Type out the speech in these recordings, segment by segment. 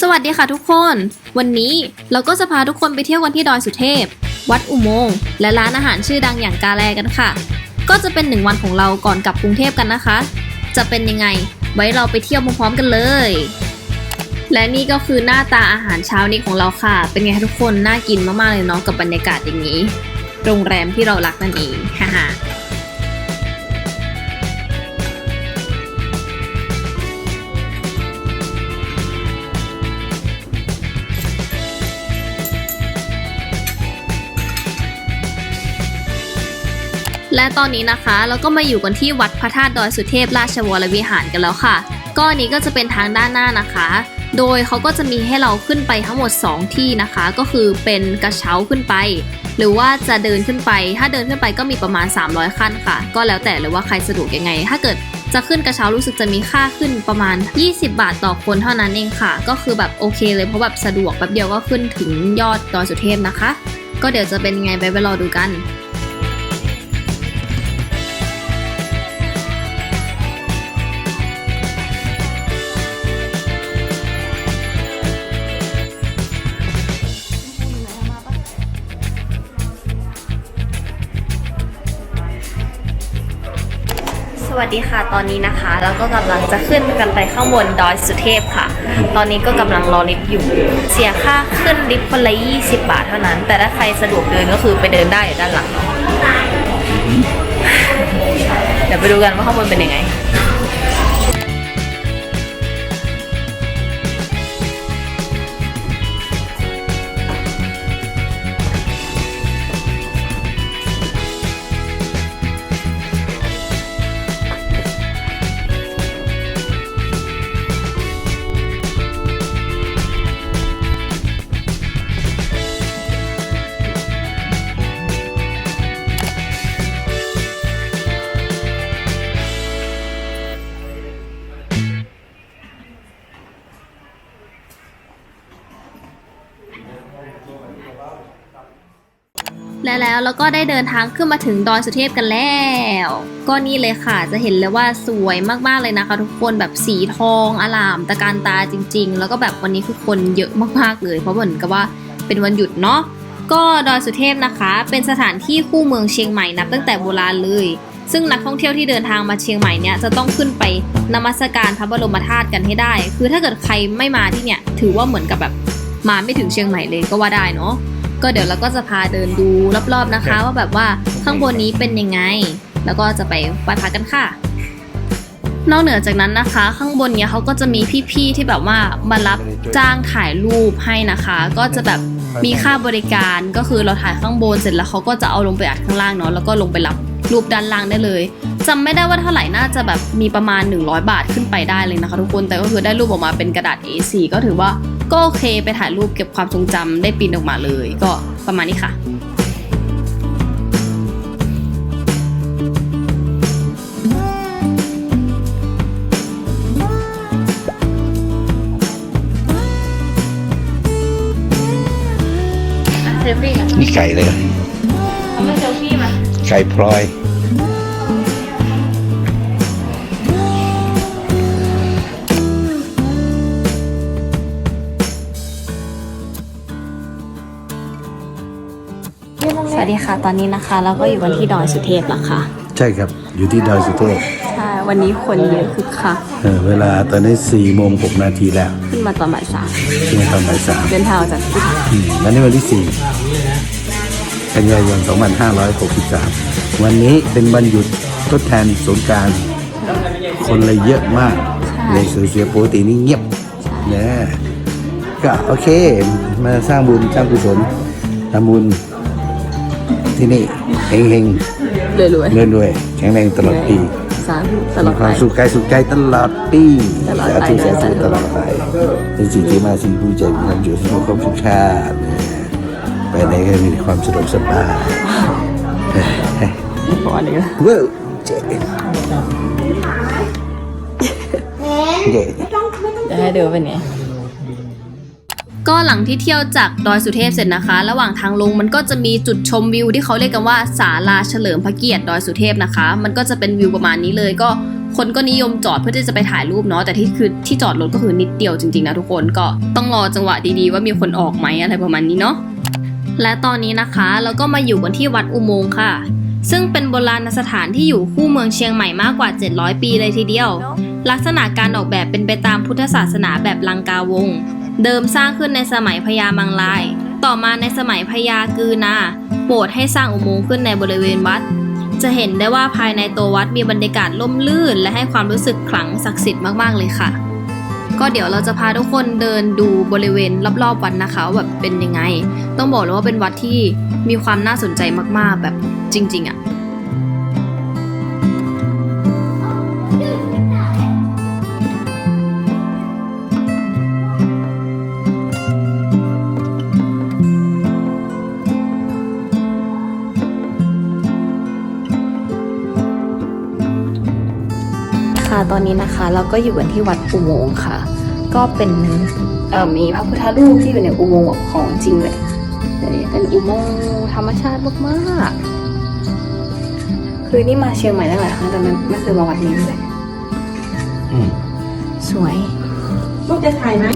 สวัสดีค่ะทุกคน วันนี้เราก็จะพาทุกคนไปเที่ยวกันที่ดอยสุเทพ วัดอุโมงค์และร้านอาหารชื่อดังอย่างกาแลกันค่ะ ก็จะเป็นหนึ่งวันของเราก่อนกลับกรุงเทพกันนะคะ จะเป็นยังไง ไว้เราไปเที่ยวพร้อมๆกันเลย และนี่ก็คือหน้าตาอาหารเช้านี้ของเราค่ะ เป็นไงทุกคนน่ากินมากๆเลยเนาะกับบรรยากาศอย่างนี้ โรงแรมที่เรารักนั่นเองฮ่า และตอนนี้นะคะเราก็มาอยู่กันที่วัดพระธาตุดอยสุเทพราชวรวิหารกันแล้วค่ะ ก็อันนี้ก็จะเป็นทางด้านหน้านะคะ โดยเขาก็จะมีให้เราขึ้นไปทั้งหมด 2 ที่นะคะ ก็คือเป็นกระเช้าขึ้นไป หรือว่าจะเดินขึ้นไป ถ้าเดินขึ้นไปก็มีประมาณ 300 ขั้นค่ะ ก็แล้วแต่เลยว่าใครสะดวกยังไง ถ้าเกิดจะขึ้นกระเช้ารู้สึกจะมีค่าขึ้นประมาณ 20 บาทต่อคนเท่านั้นเองค่ะ ก็คือแบบโอเคเลยเพราะแบบสะดวกแป๊บเดียวก็ขึ้นถึงยอดดอยสุเทพนะคะ ก็เดี๋ยวจะเป็นไงไปไปรอดูกัน วัสดีค่ะตอนนี้นะคะ แล้วก็กำลังจะขึ้นกันไปข้างบนดอยสุเทพค่ะ ตอนนี้ก็กำลังรอลิฟต์อยู่ เสียค่าขึ้นลิฟต์คนละ20 บาทเท่านั้น แต่ถ้าใครสะดวกเดินก็คือไปเดินได้อยู่ด้านหลังเนาะเดี๋ยวไปดูกันว่าข้างบนเป็นยังไง และแล้วเราก็ได้เดินทางขึ้นมาถึงดอยสุเทพกันแล้ว ก็นี่เลยค่ะ จะเห็นเลยว่าสวยมากๆเลยนะคะ ทุกคนแบบสีทองอลามตะการตาจริง ๆ แล้วก็แบบวันนี้คือคนเยอะมากๆเลย เพราะเหมือนกับว่าเป็นวันหยุดเนาะก็ดอยสุเทพนะคะ เป็นสถานที่คู่เมืองเชียงใหม่นับตั้งแต่โบราณเลย ซึ่งนักท่องเที่ยวที่เดินทางมาเชียงใหม่เนี่ยจะต้องขึ้นไปนมัสการพระบรมธาตุกันให้ได้ คือถ้าเกิดใครไม่มาที่เนี่ยถือว่าเหมือนกับแบบมาไม่ถึงเชียงใหม่เลยก็ว่าได้เนาะ ก็เดี๋ยวเราก็จะพาเดินดูรอบๆนะคะ ว่าแบบว่าข้างบนนี้เป็นยังไง แล้วก็จะไปไหว้พระกันค่ะ นอกเหนือจากนั้นนะคะ ข้างบนเนี้ยเขาก็จะมีพี่ๆที่แบบว่ามารับจ้างถ่ายรูปให้นะคะ ก็จะแบบมีค่าบริการก็คือเราถ่ายข้างบนเสร็จแล้วเขาก็จะเอาลงไปอัดข้างล่างเนาะแล้วก็ลงไปรับรูปด้านล่างได้เลยจำไม่ได้ว่าเท่าไหร่น่าจะแบบมีประมาณ 100 บาทขึ้นไปได้เลยนะคะ ทุกคนแต่ก็คือได้รูปออกมาเป็นกระดาษ A4 ก็ถือว่า ก็โอเคไปถ่ายรูปเก็บความทรงจำได้ปริ้นออกมาเลย ก็ประมาณนี้ค่ะเซลฟี่อะนี่ไก่เลยทำไมเซลฟี่มาไก่พลอย ดีค่ะ ตอนนี้นะคะ เราก็อยู่กันที่ดอยสุเทพแล้วค่ะ ใช่ครับ อยู่ที่ดอยสุเทพใช่ วันนี้คนเยอะคึกคักเออเวลาตอนนี้สี่โมงหกนาทีแล้วขึ้นมาตอนบ่ายสามช่วงตอนบ่ายสามเดินทางออกจากที่อืมวันนี้วันที่สี่กันยายนสองพันห้าร้อยหกสิบสามวันนี้เป็นวันหยุดทดแทนสงกราร คนเลยเยอะมาก ในโซเชียลปกตินี่เงียบนะก็โอเค มาสร้างบุญสร้างกุศลทำบุญ ที่นี่เฮงเฮงรวยรวยๆเรื่อยด้วยแข็งแรงตลอดปีสาธุตลอดมีคไปวามสุขกายสุขใจตลอดปีตลอดสาไปธุสาสาธุธุตลอดไปเป็นสิ่งที่มาสิ่งผู้ใจมีความอยู่ที่มีความสุขชาติไปไหนก็มีความสะดวกสบายพออันนี้ละเว้าวเจ๊เจ๊จะให้ดูเป็นไง ก็หลังที่เที่ยวจากดอยสุเทพเสร็จนะคะ ระหว่างทางลงมันก็จะมีจุดชมวิวที่เขาเรียกกันว่าศาลาเฉลิมพระเกียรติดอยสุเทพนะคะ มันก็จะเป็นวิวประมาณนี้เลยก็คนก็นิยมจอดเพื่อที่จะไปถ่ายรูปเนาะแต่ที่คือที่จอดรถก็คือนิดเดียวจริงๆนะทุกคนก็ต้องรอจังหวะดีๆ ว่ามีคนออกไหมอะไรประมาณนี้เนาะและตอนนี้นะคะเราก็มาอยู่กันที่วัดอุโมงค์ค่ะ ซึ่งเป็นโบราณสถานที่อยู่คู่เมืองเชียงใหม่มากกว่า 700 ปีเลยทีเดียว ลักษณะการออกแบบเป็นไปตามพุทธศาสนาแบบลังกาวง เดิมสร้างขึ้นในสมัยพญามังลาย ต่อมาในสมัยพญากือนาโปรดให้สร้างอุโมงค์ขึ้นในบริเวณวัด จะเห็นได้ว่าภายในตัววัดมีบรรยากาศล่มลื่น และให้ความรู้สึกขลังศักดิ์สิทธิ์มากๆเลยค่ะ ก็เดี๋ยวเราจะพาทุกคนเดินดูบริเวณรอบๆวัดนะคะแบบเป็นยังไง ต้องบอกเลยว่าเป็นวัดที่มีความน่าสนใจมากๆแบบจริง ๆอะ่ะ ตอนนี้นะคะเราก็อยู่กันที่วัดอุโมงค์ค่ะ ก็เป็นเอ่อมีพระพุทธรูปที่อยู่ในอุโมงค์แบบของจริงเลยเดี๋ยวนี้เป็นอุโมงค์ธรรมชาติมากๆคือนี่มาเชียงใหม่ตั้งหลายครั้งแต่ไม่ไม่เคยมาวัดนี้เลยอืมสวยลูกจะถ่ายไหม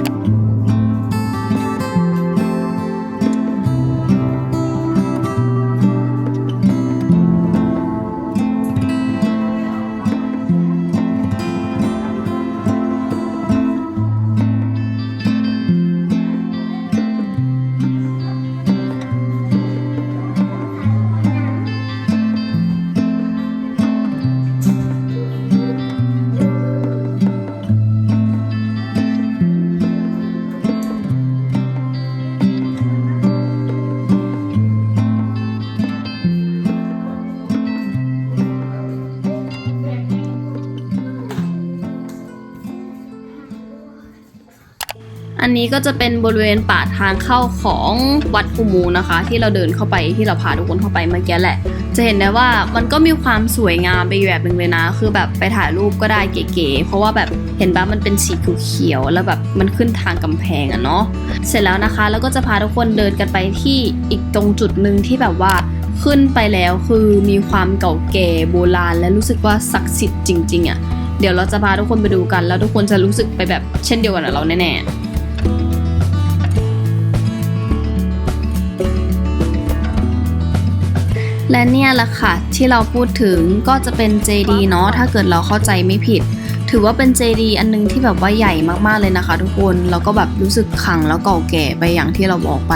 อันนี้ก็จะเป็นบริเวณป่าทางเข้าของวัดอุมงค์นะคะ ที่เราเดินเข้าไปที่เราพาทุกคนเข้าไปเมื่อกี้แหละ จะเห็นได้ว่ามันก็มีความสวยงามไปแบบหนึ่งเลยนะ คือแบบไปถ่ายรูปก็ได้เก๋ๆเพราะว่าแบบเห็นปะมันเป็นสีเขียวแล้วแบบมันขึ้นทางกำแพงอะเนาะเสร็จแล้วนะคะ แล้วก็จะพาทุกคนเดินกันไปที่อีกตรงจุดหนึ่งที่แบบว่าขึ้นไปแล้วคือมีความเก่าแก่โบราณ และรู้สึกว่าศักดิ์สิทธิ์จริงๆอะเดี๋ยวเราจะพาทุกคนไปดูกัน แล้วทุกคนจะรู้สึกไปแบบเช่นเดียวกันกับเราแน่ๆ และเนี่ยแหละค่ะที่เราพูดถึงก็จะเป็นเจดีเนาะถ้าเกิดเราเข้าใจไม่ผิด ถือว่าเป็นเจดีอันนึงที่แบบว่าใหญ่มากๆเลยนะคะ ทุกคนแล้วก็แบบรู้สึกขังแล้วเก่าแก่ไปอย่างที่เราบอกไป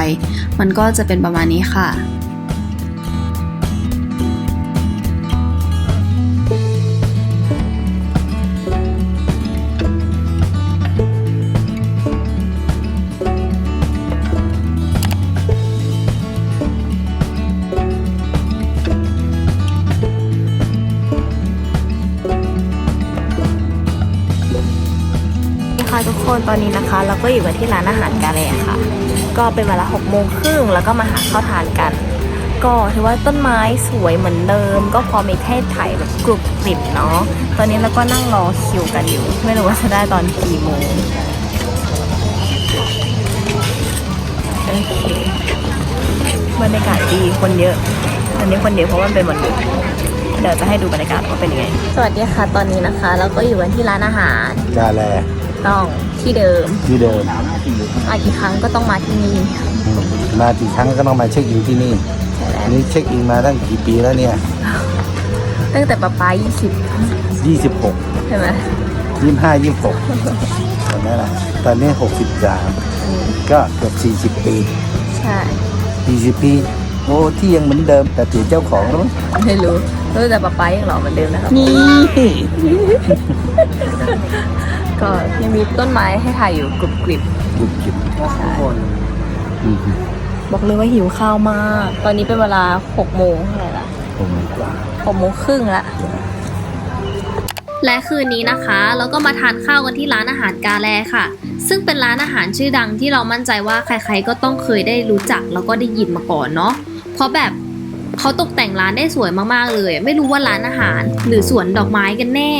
มันก็จะเป็นประมาณนี้ค่ะ ค่ะทุกคนตอนนี้นะคะ เราก็อยู่กันที่ร้านอาหารกาแลค่ะ ก็เป็นเวลาหกโมงครึ่งแล้วก็มาหาข้าวทานกัน ก็ถือว่าต้นไม้สวยเหมือนเดิม ก็พอมีให้ถ่ายแบบกรุบกริบเนาะตอนนี้เราก็นั่งรอคิวกันอยู่ ไม่รู้ว่าจะได้ตอนกี่โมงโอเคบรรยากาศดีคนเยอะอันนี้คนเยอะเพราะว่ามันเป็นวันหยุดเดี๋ยวจะให้ดูบรรยากาศว่าเป็นยังไง สวัสดีค่ะ ตอนนี้นะคะ เราก็อยู่กันที่ร้านอาหารกาแล ต้องที่เดิม ที่เดิมมากี่ครั้งก็ต้องมาที่นี่อืมมากี่ครั้งก็ต้องมาเช็คอินที่นี่ใช่แล้วนี่เช็คอินมาตั้งกี่ปีแล้วเนี่ย ตั้งแต่ป๊าป๊า20 26 ใช่ไหม25 26ตอนนั้นแหละตอนนี้63ก็เกือบ40 ปีใช่40ปีโอ้ที่ยังเหมือนเดิมแต่เปลี่ยนเจ้าของแล้วมั้งไม่รู้รู้แต่ป๊าป๊ายังหล่อเหมือนเดิมนะครับนี่ ก็ยังมีต้นไม้ให้ถ่ายอยู่กรุบกริบหยุดกินใช่อืมบอกเลยว่าหิวข้าวมาก ตอนนี้เป็นเวลา6โมงเท่าไหร่ละผมกว่า6โมงครึ่งละและคืนนี้นะคะเราก็มาทานข้าวกันที่ร้านอาหารกาแลค่ะ ซึ่งเป็นร้านอาหารชื่อดังที่เรามั่นใจว่าใครๆก็ต้องเคยได้รู้จักแล้วก็ได้ยินมาก่อนเนาะเพราะแบบเขาตกแต่งร้านได้สวยมากๆเลย ไม่รู้ว่าร้านอาหารหรือสวนดอกไม้กันแน่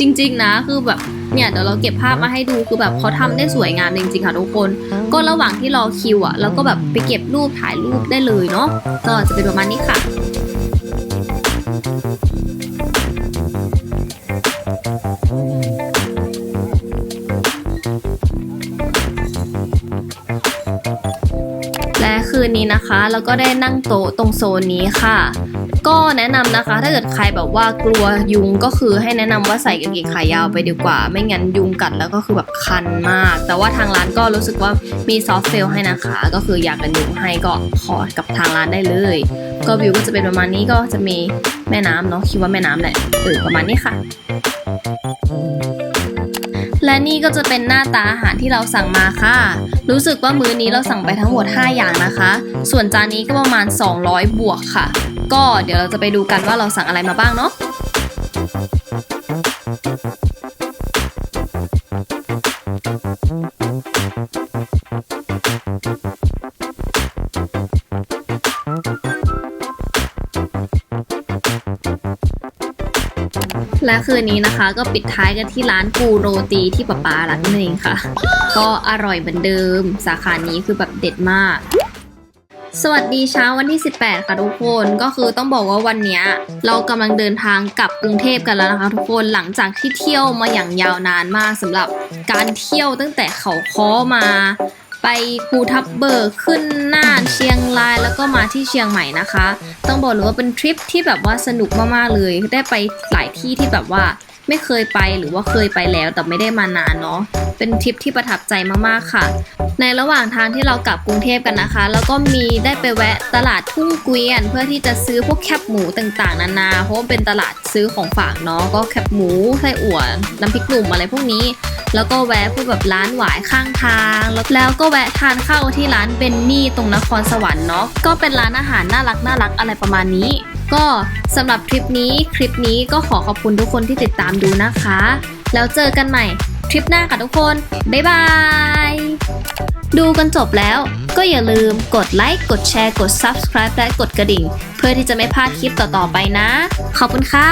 จริง ๆ นะคือแบบ เนี่ยเดี๋ยวเราเก็บภาพมาให้ดูคือแบบเขาทำได้สวยงามจริงๆค่ะทุกคน ก็ระหว่างที่รอคิวอะเราก็แบบไปเก็บรูปถ่ายรูปได้เลยเนาะก็จะเป็นประมาณนี้ค่ะ แล้วก็ได้นั่งโต๊ะตรงโซนนี้ค่ะ ก็แนะนำนะคะ ถ้าเกิดใครแบบว่ากลัวยุงก็คือให้แนะนำว่าใส่กางเกงขายาวไปดีกว่า ไม่งั้นยุงกัดแล้วก็คือแบบคันมาก แต่ว่าทางร้านก็รู้สึกว่ามีซอฟต์เฟลให้นะคะ ก็คืออยากกันยุงให้ก็ขอกับทางร้านได้เลย ก็วิวก็จะเป็นประมาณนี้ก็จะมีแม่น้ำเนาะคิดว่าแม่น้ำแหละเออประมาณนี้ค่ะ และนี่ก็จะเป็นหน้าตาอาหารที่เราสั่งมาค่ะ รู้สึกว่ามื้อนี้เราสั่งไปทั้งหมด 5 อย่างนะคะ ส่วนจานนี้ก็ประมาณ 200 บวกค่ะ ก็เดี๋ยวเราจะไปดูกันว่าเราสั่งอะไรมาบ้างเนาะ และคืนนี้นะคะ ก็ปิดท้ายกันที่ร้านกูโรตีที่ป๊าป๊ารักนั่นเองค่ะ ก็อร่อยเหมือนเดิม สาขานี้คือแบบเด็ดมากสวัสดีเช้าวันที่ 18 ค่ะทุกคนก็คือต้องบอกว่าวันนี้เรากำลังเดินทางกลับกรุงเทพกันแล้วนะคะ ทุกคนหลังจากที่เที่ยวมาอย่างยาวนานมากสำหรับการเที่ยวตั้งแต่เขาค้อมา ไปภูทับเบิกขึ้นน่านเชียงรายแล้วก็มาที่เชียงใหม่นะคะ ต้องบอกเลยว่าเป็นทริปที่แบบว่าสนุกมากๆเลยได้ไปหลายที่ที่แบบว่าไม่เคยไปหรือว่าเคยไปแล้วแต่ไม่ได้มานานเนาะเป็นทริปที่ประทับใจมากๆค่ะ ในระหว่างทางที่เรากลับกรุงเทพกันนะคะ แล้วก็มีได้ไปแวะตลาดทุ่งเกวียน เพื่อที่จะซื้อพวกแคบหมูต่างๆ นานาเพราะเป็นตลาดซื้อของฝากเนาะก็แคบหมูไส้อั่วน้ำพริกหนุ่มอะไรพวกนี้ แล้วก็แวะพวกแบบร้านหวายข้างทาง แล้วก็แวะทานข้าวที่ร้านเบนนี่ตรงนครสวรรค์เนาะก็เป็นร้านอาหารน่ารักน่ารักอะไรประมาณนี้ ก็สำหรับทริปนี้คลิปนี้ก็ขอขอบคุณทุกคนที่ติดตามดูนะคะ แล้วเจอกันใหม่ทริปหน้าค่ะทุกคน บ๊ายบาย ดูกันจบแล้วก็อย่าลืมกดไลค์ กดแชร์ กด Subscribe และกดกระดิ่ง เพื่อที่จะไม่พลาดคลิปต่อๆไปนะ ขอบคุณค่ะ